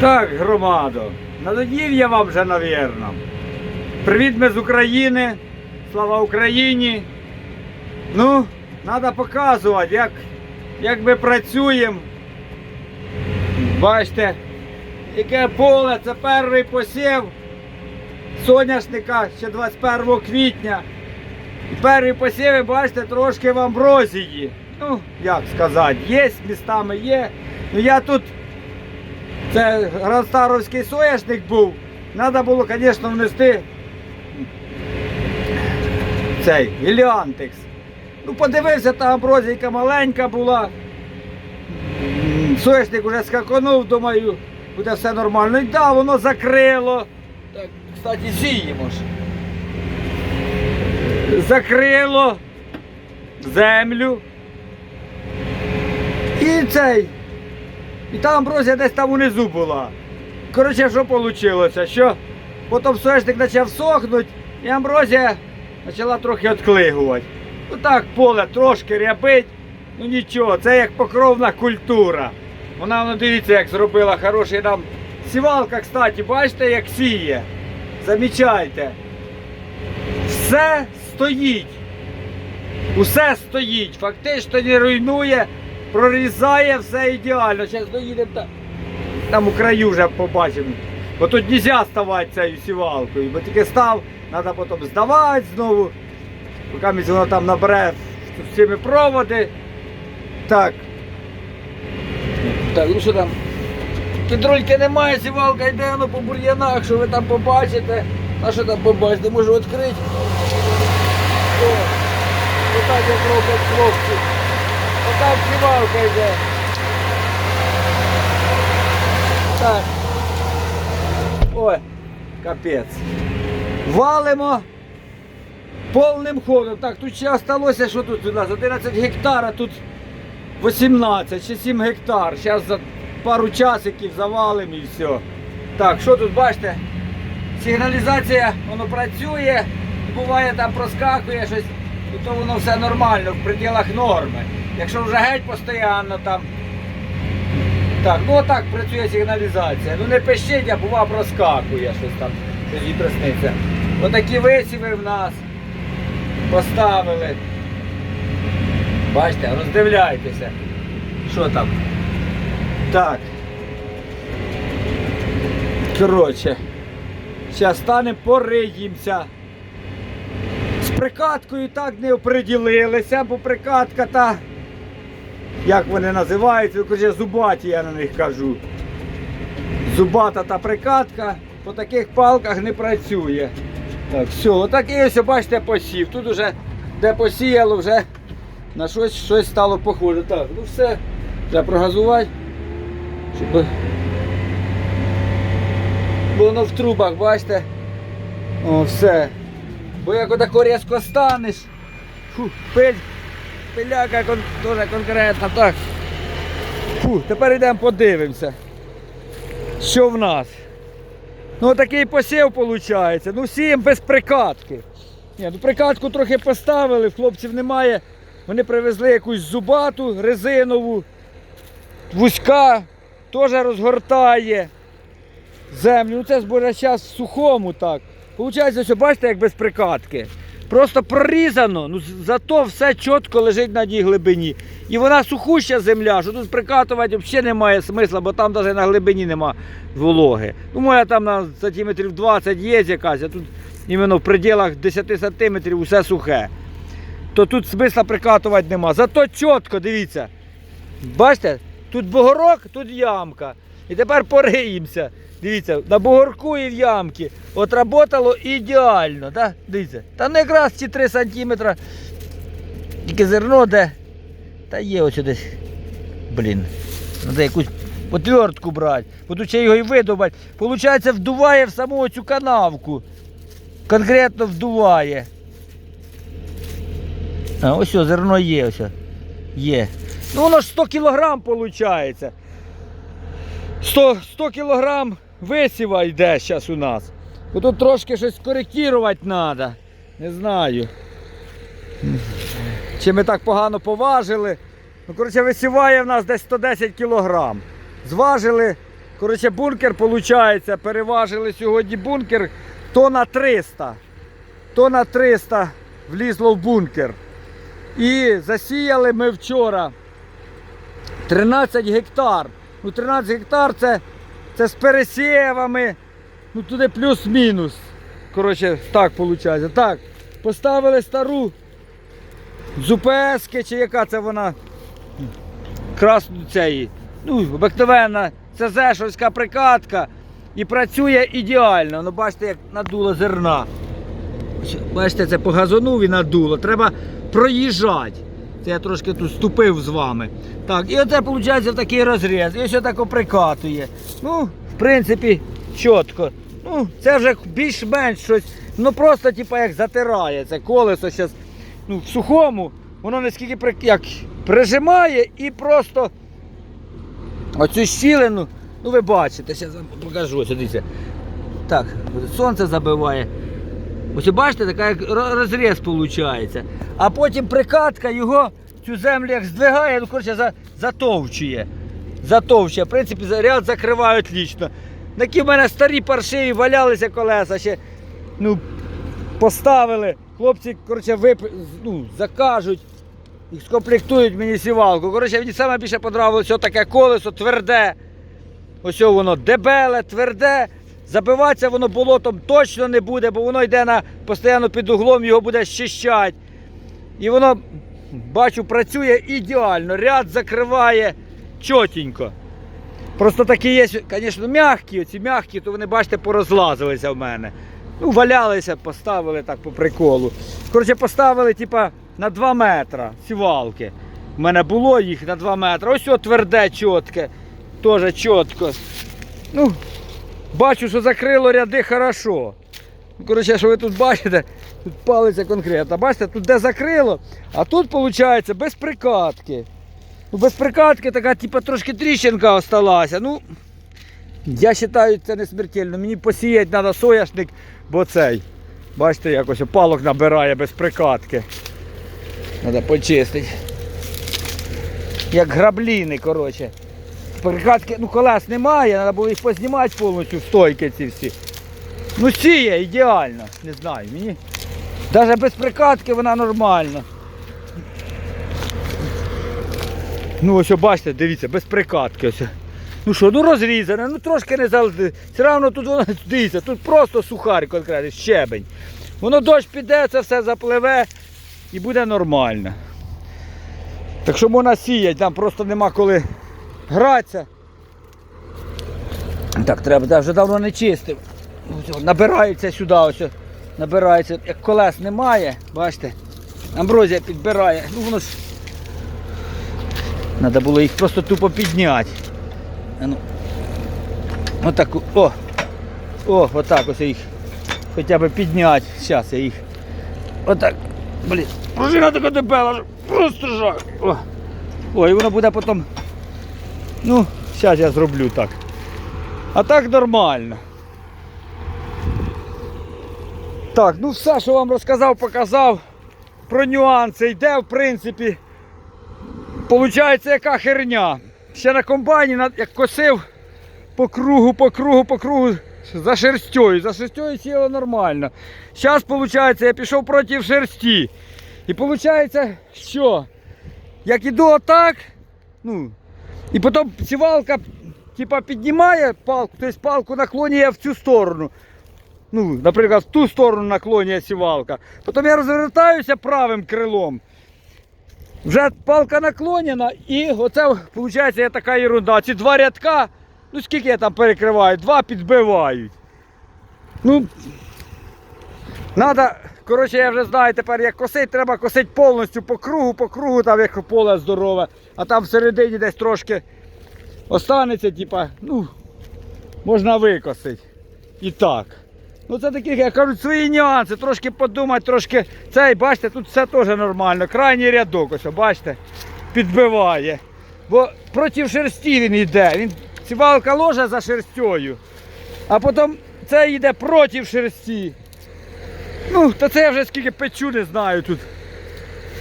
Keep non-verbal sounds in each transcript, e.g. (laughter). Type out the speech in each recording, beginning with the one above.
Так, громадо, надоїв я вам вже, навірно. Привіт ми з України. Слава Україні. Ну, треба показувати, як, як ми працюємо. Бачите, яке поле, це перший посів соняшника ще 21 квітня. І перші посіви, бачите, трошки в амброзії. Ну, як сказати, є містами є. Ну я тут це гранстаровський соняшник був. Треба було, звісно, внести цей геліантекс. Ну, подивився, та амброзійка маленька була. Соняшник уже скаконув, думаю, буде все нормально. І да, воно закрило. Так, кстати, сіємо ж. Закрило землю. І цей. І та амброзія десь там унизу була. Коротше, що вийшло? Що потім соняшник почав сохнути, і амброзія почала трохи відклигувати. Ну так, поле трошки рябить, ну нічого, це як покровна культура. Вона, ну дивіться, як зробила хороший нам сівалка, кстати, бачите, як сіє. Замічайте. Все стоїть. Усе стоїть, фактично не руйнує, прорізає все ідеально. Зараз доїдемо там, там у краю вже побачимо. Бо тут не можна ставати цією сівалкою, бо тільки став, треба потім здавати знову. Поки воно там набере всіми проводи. Так. Так, ну що там? Підрульки немає, сівалка йде ну, по бур'янах, що ви там побачите. А що там побачите? Можу відкрити. Отак як роблять хлопці. Отак сівалка йде. Так. Ой, капець. Валимо повним ходом. Так, тут ще залишилося, що тут у нас? 11 гектар, а тут 18 чи 7 гектар. Зараз за пару часиків завалимо і все. Так, що тут бачите? Сигналізація воно працює, буває там проскакує щось, то воно все нормально в пределах норми. Якщо вже геть постійно там. Так, ну отак працює сигналізація. Ну не пищить, а бува проскакує щось там, їй присниться. Отакі висіви в нас поставили. Бачите, роздивляйтеся. Що там? Так. Коротше. Зараз станемо пориємося. З прикаткою так не оприділилися, бо прикатка та, як вони називаються, коротше, зубаті я на них кажу. Зубата та прикатка по таких палках не працює. Так, все, отакий ось, бачите, посів. Тут уже де посіяло, вже на щось, щось стало похоже. Так, ну все, треба прогазувати, щоб воно в трубах, бачите. О, все. Бо як отако різко станеш, фу, пиль, пиляка кон, дуже конкретна, так. Фу, тепер йдемо подивимося. Що в нас? Ну такий посів виходить. Ну сієм без прикатки. Ні, ну прикатку трохи поставили, хлопців немає. Вони привезли якусь зубату резинову, вузька, теж розгортає землю. Ну це ж зараз сухому так. Получається, що бачите, як без прикатки. Просто прорізано, ну зато все чітко лежить на тій глибині. І вона сухуща земля, що тут прикатувати взагалі немає смисла, бо там навіть на глибині нема вологи. Ну, моя там на сантиметрів 20 є якась, а тут іменно в пределах 10 сантиметрів усе сухе. То тут смисла прикатувати нема. Зато чітко, дивіться. Бачите, тут бугорок, тут ямка. І тепер пориємося. Дивіться, на бугорку і в ямки. От работало ідеально. Да? Дивіться. Та не якраз ці 3 сантиметри. Тільки зерно де. Та є ось десь. Блін. Треба якусь отвертку брати. Тут ще його і видобати. Получається, вдуває в саму цю канавку. Конкретно вдуває. А, ось зерно є. Ось. Є. Ну воно ж 100 кілограм виходить. 100, 100 кілограм висіва йде зараз у нас. Тут трошки щось коректувати треба. Не знаю. Чи ми так погано поважили. Ну, коротше, висіває в нас десь 110 кілограм. Зважили Коротше, бункер, виходить, переважили сьогодні бункер тона 300. Тона 300 влізло в бункер. І засіяли ми вчора 13 гектар. Ну, 13 гектар це, це з пересівами. Ну туди плюс-мінус. Коротше, так виходить. Так, поставили стару з чи яка це вона? Красну цеї. Ну, обикновенна ЦЗшовська прикатка. І працює ідеально. Ну, бачите, як надуло зерна. Бачите, це по газону і надуло. Треба проїжджати. Це я трошки тут ступив з вами. Так, і оце виходить такий розріз. І ось отако прикатує. Ну, в принципі, чітко. Ну, це вже більш-менш щось. Ну просто типу, як затирає це колесо зараз ну, в сухому, воно наскільки при, як, прижимає і просто оцю щілину, ну ви бачите, зараз вам покажу, дивіться. Так, сонце забиває. Ось бачите, така як розріз виходить. А потім прикатка його цю землю як здвигає, ну коротше затовчує. Затовчує. В принципі, ряд закриває отлично. Такі в мене старі паршиві валялися колеса ще. Ну, поставили. Хлопці, коротше, вип... ну, закажуть скомплектують мені сівалку. Коротше, мені саме більше подобалося таке колесо тверде. Ось воно дебеле, тверде. Забиватися воно болотом точно не буде, бо воно йде на постійно під углом, його буде щищати. І воно, бачу, працює ідеально. Ряд закриває чотенько. Просто такі є, звісно, м'які, оці м'які, то вони, бачите, порозлазилися в мене. Ну, валялися, поставили так по приколу. Коротше, поставили, типа, на 2 метри сівалки. У мене було їх на 2 метри. Ось о тверде, чітке. Теж чітко. Ну, бачу, що закрило ряди хорошо. Ну, Коротше, що ви тут бачите, тут палиться конкретно. Бачите, тут де закрило, а тут, виходить, без прикатки. Ну, без прикатки така, типа, трошки тріщинка осталася. Ну, я вважаю, це не смертельно. Мені посіяти треба соняшник, бо цей. Бачите, якось палок набирає без прикатки. Треба почистити. Як грабліни, коротше. Прикатки, ну колес немає, треба було їх познімати повністю стойки ці всі. Ну сіє ідеально, не знаю. Мені навіть без прикатки вона нормальна. Ну ось бачите, дивіться, без прикатки ось. Ну що, ну розрізане, ну трошки не залити. Все одно тут воно (laughs) дивіться, тут просто сухарь конкретний, щебень. Воно дощ піде, це все запливе і буде нормально. Так що можна сіяти, там просто нема коли гратися. Так, треба, я вже давно не чистив. Набирається сюди, ось, набирається, як колес немає, бачите, амброзія підбирає. Ну воно ж. Треба було їх просто тупо підняти. Ну. Отак, о! О, отак ось їх. Хоча б підняти. Зараз я їх. Отак. Блін. Пружина така дебела, просто жах. О. О, і воно буде потім. Ну, зараз я зроблю так. А так нормально. Так, ну все, що вам розказав, показав. Про нюанси йде, в принципі. Получається, яка херня. Ще на комбайні, як косив по кругу, по кругу, по кругу за шерстю. За шерстю сіло нормально. Зараз, виходить, я пішов проти шерсті. І виходить, що? Як іду отак, ну, і потім сівалка типа, піднімає палку, тобто палку наклонює в цю сторону. Ну, наприклад, в ту сторону наклонює сівалка. Потім я розвертаюся правим крилом. Вже палка наклонена і оце виходить є така ерунда. Ці два рядка, ну скільки я там перекриваю, два підбивають. Ну, надо, коротше, я вже знаю тепер, як косити, треба косити повністю по кругу, по кругу, там як поле здорове, а там всередині десь трошки останеться, типа, ну, можна викосити. І так. Ну це такі, як кажуть, свої нюанси, трошки подумати, трошки цей, бачите, тут все теж нормально. Крайній рядок, ось, бачите, підбиває. Бо проти шерсті він йде. Він сівалка ложа за шерстю, а потім це йде проти шерсті. Ну, то це я вже скільки печу, не знаю тут.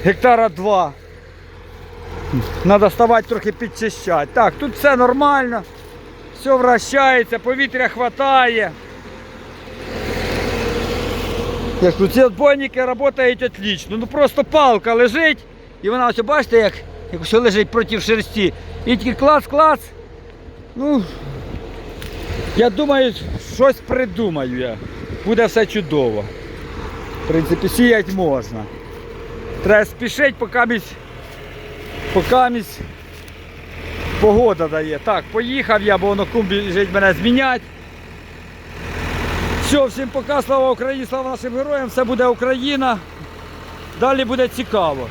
Гектара два. Треба ставати трохи підчищати. Так, тут все нормально. Все вращається, повітря ж ці отбойники працюють отлично. Ну просто палка лежить, і вона ось бачите, як, все лежить проти шерсті. І тільки клац-клац. Ну, я думаю, щось придумаю я. Буде все чудово. В принципі, сіяти можна. Треба спішити, поки місь, поки місь погода дає. Так, поїхав я, бо воно кум біжить мене змінять. Все, всім пока, слава Україні, слава нашим героям, все буде Україна. Далі буде цікаво.